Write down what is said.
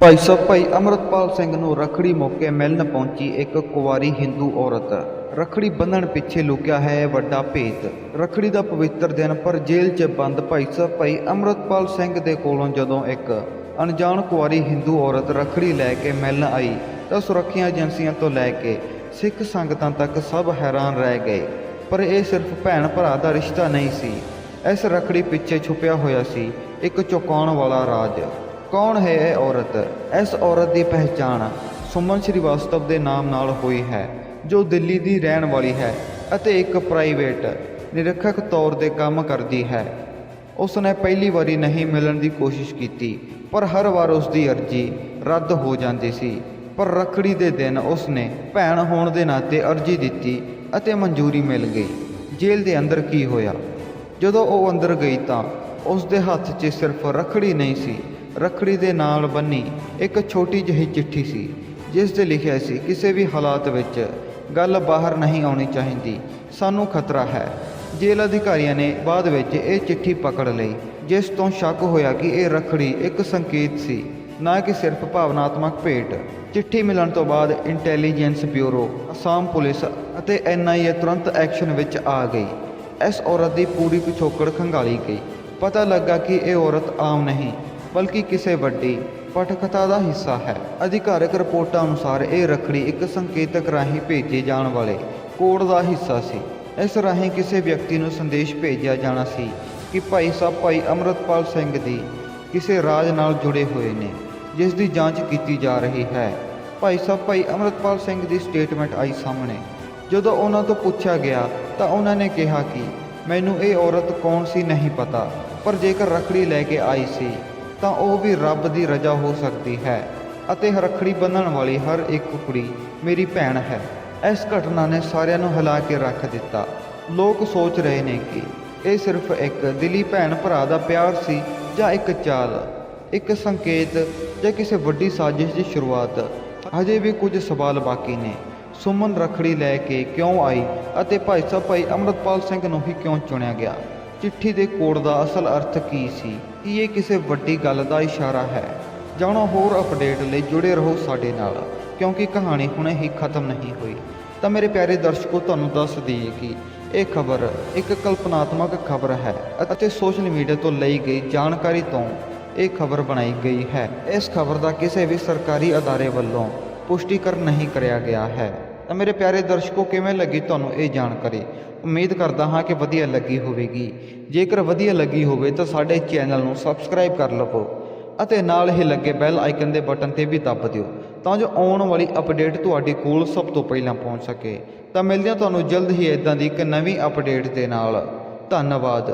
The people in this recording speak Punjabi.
ਭਾਈ ਸਾਹਿਬ, ਭਾਈ ਅਮਰਤਪਾਲ ਸਿੰਘ ਨੂੰ ਰਖੜੀ ਮੌਕੇ ਮਿਲਣ ਪਹੁੰਚੀ ਇੱਕ ਕੁਵਾਰੀ ਹਿੰਦੂ ਔਰਤ। ਰਖੜੀ ਬੰਨਣ ਪਿੱਛੇ ਲੁਕਿਆ ਹੈ ਵੱਡਾ ਭੇਤ। ਰਖੜੀ ਦਾ ਪਵਿੱਤਰ ਦਿਨ ਪਰ ਜੇਲ੍ਹ 'ਚ ਬੰਦ ਭਾਈ ਸਾਹਿਬ, ਭਾਈ ਅਮਰਤਪਾਲ ਸਿੰਘ ਦੇ ਕੋਲੋਂ ਜਦੋਂ ਇੱਕ ਅਣਜਾਣ ਕੁਵਾਰੀ ਹਿੰਦੂ ਔਰਤ ਰਖੜੀ ਲੈ ਕੇ ਮਿਲਣ ਆਈ, ਤਾਂ ਸੁਰੱਖਿਆ ਏਜੰਸੀਆਂ ਤੋਂ ਲੈ ਕੇ ਸਿੱਖ ਸੰਗਤਾਂ ਤੱਕ ਸਭ ਹੈਰਾਨ ਰਹਿ ਗਏ। ਪਰ ਇਹ ਸਿਰਫ ਭੈਣ ਭਰਾ ਦਾ ਰਿਸ਼ਤਾ ਨਹੀਂ ਸੀ। ਇਸ ਰਖੜੀ ਪਿੱਛੇ ਛੁਪਿਆ ਹੋਇਆ ਸੀ ਇੱਕ ਚੁਕਾਉਣ ਵਾਲਾ ਰਾਜ। ਕੌਣ ਹੈ ਇਹ ਔਰਤ? ਇਸ ਔਰਤ ਦੀ ਪਹਿਚਾਣ ਸੁਮਨ ਸ਼੍ਰੀਵਾਸਤਵ ਦੇ ਨਾਮ ਨਾਲ ਹੋਈ ਹੈ, ਜੋ ਦਿੱਲੀ ਦੀ ਰਹਿਣ ਵਾਲੀ ਹੈ ਅਤੇ ਇੱਕ ਪ੍ਰਾਈਵੇਟ ਨਿਰੀਖਕ ਤੌਰ ਤੇ ਕੰਮ ਕਰਦੀ ਹੈ। ਉਸ ਨੇ ਪਹਿਲੀ ਵਾਰੀ ਨਹੀਂ ਮਿਲਣ ਦੀ ਕੋਸ਼ਿਸ਼ ਕੀਤੀ, ਪਰ ਹਰ ਵਾਰ ਉਸ ਦੀ ਅਰਜ਼ੀ ਰੱਦ ਹੋ ਜਾਂਦੀ ਸੀ। ਪਰ ਰੱਖੜੀ ਦੇ ਦਿਨ ਉਸ ਨੇ ਭੈਣ ਹੋਣ ਦੇ ਨਾਤੇ ਅਰਜ਼ੀ ਦਿੱਤੀ ਅਤੇ ਮਨਜ਼ੂਰੀ ਮਿਲ ਗਈ। ਜੇਲ੍ਹ ਦੇ ਅੰਦਰ ਕੀ ਹੋਇਆ? ਜਦੋਂ ਉਹ ਅੰਦਰ ਗਈ ਤਾਂ ਉਸ ਦੇ ਹੱਥ 'ਚ ਸਿਰਫ ਰੱਖੜੀ ਨਹੀਂ ਸੀ ਰੱਖੜੀ ਦੇ ਨਾਲ ਬੰਨੀ ਇੱਕ ਛੋਟੀ ਜਿਹੀ ਚਿੱਠੀ ਸੀ, ਜਿਸ ਤੇ ਲਿਖਿਆ ਸੀ, ਕਿਸੇ ਵੀ ਹਾਲਾਤ ਵਿੱਚ ਗੱਲ ਬਾਹਰ ਨਹੀਂ ਆਉਣੀ ਚਾਹੀਦੀ, ਸਾਨੂੰ ਖਤਰਾ ਹੈ। ਜੇਲ੍ਹ ਅਧਿਕਾਰੀਆਂ ਨੇ ਬਾਅਦ ਵਿੱਚ ਇਹ ਚਿੱਠੀ ਪਕੜ ਲਈ, ਜਿਸ ਤੋਂ ਸ਼ੱਕ ਹੋਇਆ ਕਿ ਇਹ ਰੱਖੜੀ ਇੱਕ ਸੰਕੇਤ ਸੀ, ਨਾ ਕਿ ਸਿਰਫ ਭਾਵਨਾਤਮਕ ਭੇਟ। ਚਿੱਠੀ ਮਿਲਣ ਤੋਂ ਬਾਅਦ ਇੰਟੈਲੀਜੈਂਸ ਬਿਊਰੋ, ਅਸਾਮ ਪੁਲਿਸ ਅਤੇ ਐਨਆਈਏ ਤੁਰੰਤ ਐਕਸ਼ਨ ਵਿੱਚ ਆ ਗਈ। ਇਸ ਔਰਤ ਦੀ ਪੂਰੀ ਪਿਛੋਕੜ ਖੰਗਾਲੀ ਗਈ। ਪਤਾ ਲੱਗਾ ਕਿ ਇਹ ਔਰਤ ਆਮ ਨਹੀਂ ਬਲਕਿ ਕਿਸੇ ਵੱਡੀ ਪਟਕਥਾ ਦਾ ਹਿੱਸਾ ਹੈ। ਅਧਿਕਾਰਕ ਰਿਪੋਰਟਾਂ ਅਨੁਸਾਰ ਇਹ ਰੱਖੜੀ ਇੱਕ ਸੰਕੇਤਕ ਰਾਹੀਂ ਭੇਜੇ ਜਾਣ ਵਾਲੇ ਕੋਡ ਦਾ ਹਿੱਸਾ ਸੀ। ਇਸ ਰਾਹੀਂ ਕਿਸੇ ਵਿਅਕਤੀ ਨੂੰ ਸੰਦੇਸ਼ ਭੇਜਿਆ ਜਾਣਾ ਸੀ ਕਿ ਭਾਈ ਸਾਹਿਬ, ਭਾਈ ਅਮਰਤਪਾਲ ਸਿੰਘ ਦੀ ਕਿਸੇ ਰਾਜ ਨਾਲ ਜੁੜੇ ਹੋਏ ਨੇ, ਜਿਸ ਦੀ ਜਾਂਚ ਕੀਤੀ ਜਾ ਰਹੀ ਹੈ। ਭਾਈ ਸਾਹਿਬ, ਭਾਈ ਅਮਰਤਪਾਲ ਸਿੰਘ ਦੀ ਸਟੇਟਮੈਂਟ ਆਈ ਸਾਹਮਣੇ। ਜਦੋਂ ਉਹਨਾਂ ਤੋਂ ਪੁੱਛਿਆ ਗਿਆ ਤਾਂ ਉਹਨਾਂ ਨੇ ਕਿਹਾ ਕਿ ਮੈਨੂੰ ਇਹ ਔਰਤ ਕੌਣ ਸੀ ਨਹੀਂ ਪਤਾ, ਪਰ ਜੇਕਰ ਰੱਖੜੀ ਲੈ ਕੇ ਆਈ ਸੀ ਤਾਂ ਉਹ ਵੀ ਰੱਬ ਦੀ ਰਜ਼ਾ ਹੋ ਸਕਦੀ ਹੈ ਅਤੇ ਰੱਖੜੀ ਬੰਨਣ ਵਾਲੀ ਹਰ ਇੱਕ ਕੁੜੀ ਮੇਰੀ ਭੈਣ ਹੈ। ਇਸ ਘਟਨਾ ਨੇ ਸਾਰਿਆਂ ਨੂੰ ਹਿਲਾ ਕੇ ਰੱਖ ਦਿੱਤਾ। ਲੋਕ ਸੋਚ ਰਹੇ ਨੇ ਕਿ ਇਹ ਸਿਰਫ ਇੱਕ ਦਿਲੀ ਭੈਣ ਭਰਾ ਦਾ ਪਿਆਰ ਸੀ ਜਾਂ ਇੱਕ ਚਾਲ, ਇੱਕ ਸੰਕੇਤ ਜਾਂ ਕਿਸੇ ਵੱਡੀ ਸਾਜ਼ਿਸ਼ ਦੀ ਸ਼ੁਰੂਆਤ। ਹਜੇ ਵੀ ਕੁਝ ਸਵਾਲ ਬਾਕੀ ਨੇ। ਸੁਮਨ ਰਖੜੀ ਲੈ ਕੇ ਕਿਉਂ ਆਈ ਅਤੇ ਭਾਈ ਸਾਹਿਬ ਭਾਈ ਅਮਰਤਪਾਲ ਸਿੰਘ ਨੂੰ ਹੀ ਕਿਉਂ ਚੁਣਿਆ ਗਿਆ? ਚਿੱਠੀ ਦੇ ਕੋਡ ਦਾ ਅਸਲ ਅਰਥ ਕੀ ਸੀ? ਕੀ ਇਹ ਕਿਸੇ ਵੱਡੀ ਗੱਲ ਦਾ ਇਸ਼ਾਰਾ ਹੈ? ਜਾਣੋ, ਹੋਰ ਅਪਡੇਟ ਲਈ ਜੁੜੇ ਰਹੋ ਸਾਡੇ ਨਾਲ, ਕਿਉਂਕਿ ਕਹਾਣੀ ਹੁਣੇ ਹੀ ਖਤਮ ਨਹੀਂ ਹੋਈ। ਤਾਂ ਮੇਰੇ ਪਿਆਰੇ ਦਰਸ਼ਕੋ, ਤੁਹਾਨੂੰ ਦੱਸ ਦਈਏ ਕਿ ਇਹ ਖਬਰ ਇੱਕ ਕਲਪਨਾਤਮਕ ਖਬਰ ਹੈ ਅਤੇ ਸੋਸ਼ਲ ਮੀਡੀਆ ਤੋਂ ਲਈ ਗਈ ਜਾਣਕਾਰੀ ਤੋਂ ਇਹ ਖਬਰ ਬਣਾਈ ਗਈ ਹੈ। ਇਸ ਖਬਰ ਦਾ ਕਿਸੇ ਵੀ ਸਰਕਾਰੀ ਅਦਾਰੇ ਵੱਲੋਂ ਪੁਸ਼ਟੀਕਰਨ ਨਹੀਂ ਕਰਿਆ ਗਿਆ ਹੈ। ਤਾਂ ਮੇਰੇ ਪਿਆਰੇ ਦਰਸ਼ਕੋ, ਕਿਵੇਂ ਲੱਗੀ ਤੁਹਾਨੂੰ ਇਹ ਜਾਣਕਾਰੀ? ਉਮੀਦ ਕਰਦਾ ਹਾਂ ਕਿ ਵਧੀਆ ਲੱਗੀ ਹੋਵੇਗੀ। ਜੇਕਰ ਵਧੀਆ ਲੱਗੀ ਹੋਵੇ ਤਾਂ ਸਾਡੇ ਚੈਨਲ ਨੂੰ ਸਬਸਕ੍ਰਾਈਬ ਕਰ ਲਵੋ ਅਤੇ ਨਾਲ ਹੀ ਲੱਗੇ ਬੈਲ ਆਈਕਨ ਦੇ ਬਟਨ ਤੇ ਵੀ ਦੱਬ ਦਿਓ ਤਾਂ ਜੋ ਆਉਣ ਵਾਲੀ ਅਪਡੇਟ ਤੁਹਾਡੇ ਕੋਲ ਸਭ ਤੋਂ ਪਹਿਲਾਂ ਪਹੁੰਚ ਸਕੇ। ਤਾਂ ਮਿਲਦੇ ਹਾਂ ਤੁਹਾਨੂੰ ਜਲਦ ਹੀ ਇਦਾਂ ਦੀ ਇੱਕ ਨਵੀਂ ਅਪਡੇਟ ਦੇ ਨਾਲ। ਧੰਨਵਾਦ।